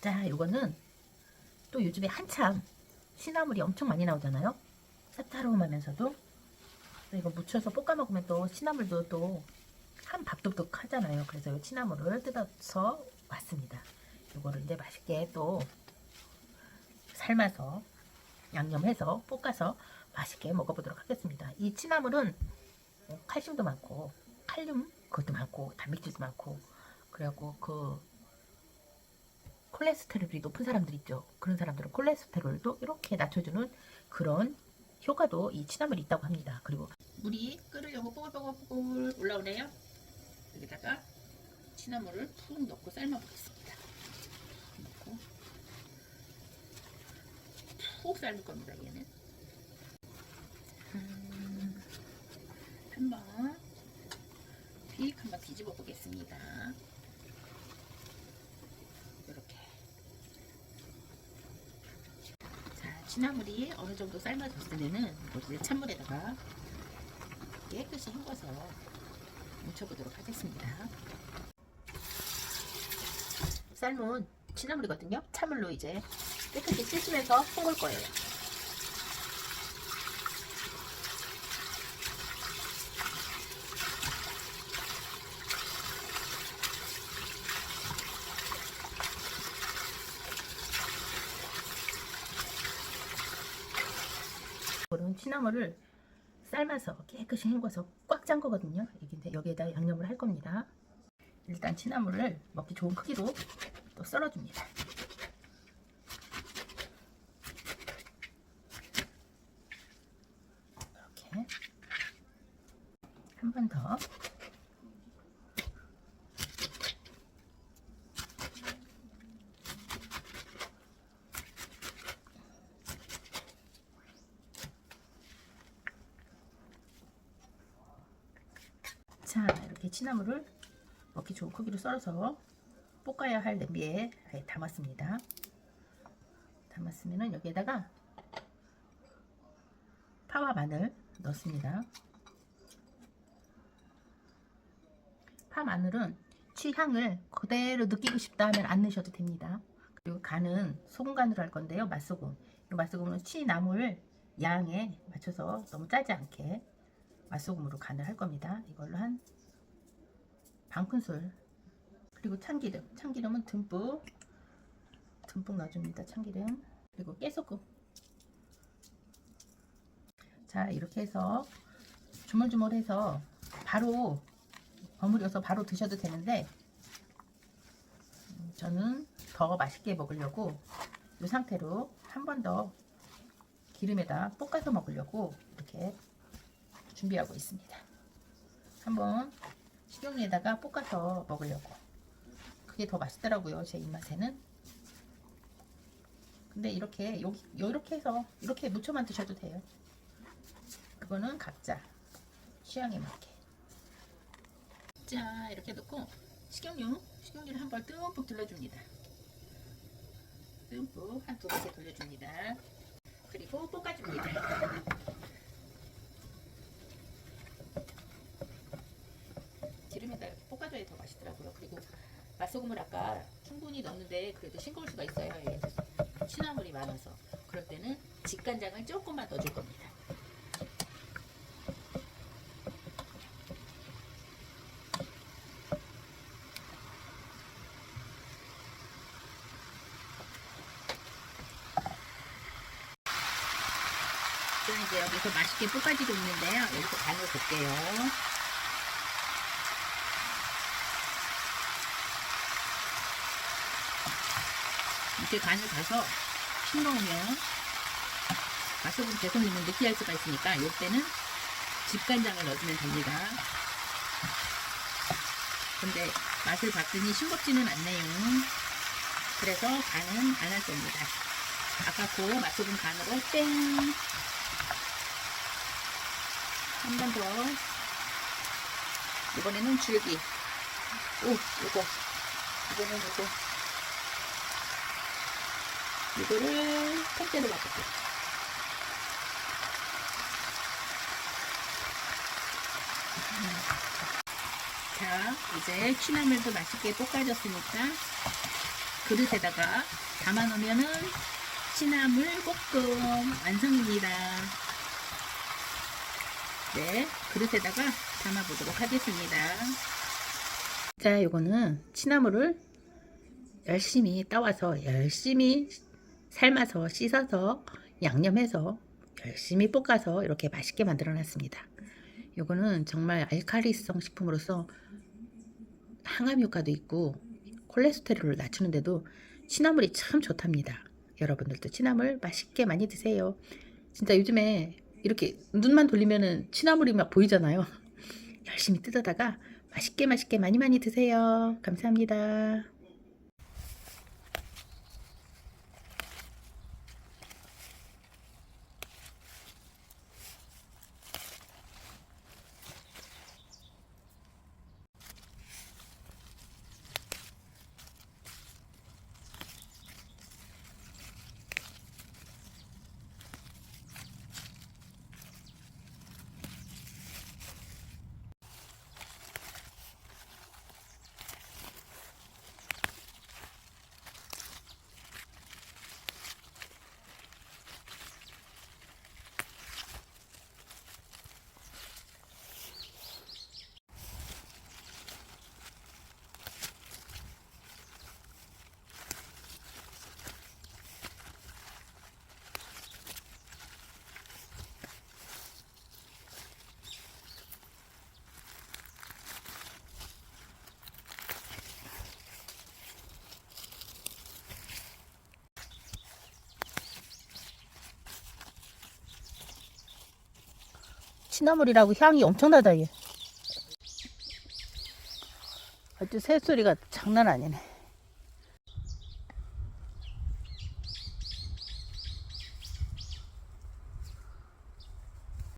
자, 이거는 또 요즘에 한참 시나물이 엄청 많이 나오잖아요. 새타로움하면서도 이거 무쳐서 볶아 먹으면 또 시나물도 또 한 밥도둑 하잖아요. 그래서 이 시나물을 뜯어서 왔습니다. 이거를 이제 맛있게 또 삶아서 양념해서 볶아서 맛있게 먹어보도록 하겠습니다. 이 치나물은 칼슘도 많고 칼륨 그것도 많고 단백질도 많고 그리고 그 콜레스테롤이 높은 사람들 있죠. 그런 사람들은 콜레스테롤도 이렇게 낮춰주는 그런 효과도 이 치나물이 있다고 합니다. 그리고 물이 끓으려고 뽀글뽀글 올라오네요. 여기다가 취나물을 푹 넣고 삶아보겠습니다. 넣고 푹 삶을 겁니다. 얘는 음, 한번 빅 한번 뒤집어 보겠습니다. 이렇게 자 취나물이 어느 정도 삶아졌으면은 이걸 이제 찬물에다가 깨끗이 헹궈서 묻혀보도록 하겠습니다. 삶은 치나물이거든요. 찬물로 이제 깨끗이 씻으면서 헹굴 거예요. 이거는 치나물을 삶아서 깨끗이 헹궈서 꽉 짠 거거든요. 이게 여기에다 양념을 할 겁니다. 일단 치나물을 먹기 좋은 크기로 또 썰어줍니다. 이렇게 한 번 더. 자, 이렇게 치나물을 먹기 좋은 크기로 썰어서 볶아야 할 냄비에 아예 담았습니다. 담았으면 여기에다가 파와 마늘 넣습니다. 파 마늘은 취향을 그대로 느끼고 싶다 하면 안 넣으셔도 됩니다. 그리고 간은 소금 간으로 할 건데요. 맛소금. 이 맛소금은 취나물 양에 맞춰서 너무 짜지 않게 맛소금으로 간을 할 겁니다. 이걸로 한 반 큰술 그리고 참기름. 참기름은 듬뿍 듬뿍 넣어줍니다 참기름. 그리고 깨소금. 자 이렇게 해서 주물주물해서 바로 버무려서 바로 드셔도 되는데 음, 저는 더 맛있게 먹으려고 이 상태로 한 번 더 기름에다 볶아서 먹으려고 이렇게 준비하고 있습니다 한번 식용유에다가 볶아서 먹으려고 그게 더 맛있더라고요 제 입맛에는 근데 이렇게 여기 이렇게 해서 이렇게 무쳐만 드셔도 돼요 그거는 각자 취향에 맞게 자 이렇게 넣고 식용유 식용유를 한번 듬뿍 둘러줍니다. 듬뿍 한두 번째 돌려줍니다. 그리고 볶아줍니다. 10년이 넘는데 그래도 싱거울 수가 있어요. 예, 취나물이 많아서 그럴 때는 직간장을 조금만 더 줄 겁니다. 이제 여기서 맛있게 볶아지도 있는데요. 이렇게 간을 볼게요. 이렇게 간을 봐서 싱거우면 맛소금 넣으면 느끼할 수가 있으니까 이때는 집간장을 넣어주면 됩니다. 근데 맛을 봤더니 싱겁지는 않네요. 그래서 간은 안 할 겁니다. 아까 그 맛소금 간으로 땡! 한 번 더. 이번에는 줄기. 오, 요거. 이거는 요거. 이거를 통째로 맛볼게요. 자, 이제 취나물도 맛있게 볶아졌으니까 그릇에다가 담아 놓으면은 시나물 볶음 완성입니다. 네, 그릇에다가 담아 보도록 하겠습니다. 자, 요거는 취나물을 열심히 따와서 열심히 삶아서 씻어서 양념해서 열심히 볶아서 이렇게 맛있게 만들어 놨습니다. 요거는 정말 알칼리성 식품으로서 항암 효과도 있고 콜레스테롤을 낮추는데도 취나물이 참 좋답니다. 여러분들도 취나물 맛있게 많이 드세요. 진짜 요즘에 이렇게 눈만 돌리면은 취나물이 막 보이잖아요. 열심히 뜯어다가 맛있게 맛있게 많이 많이 드세요. 감사합니다. 취나물이라고 향이 엄청나다 얘. 아주 새소리가 장난 아니네.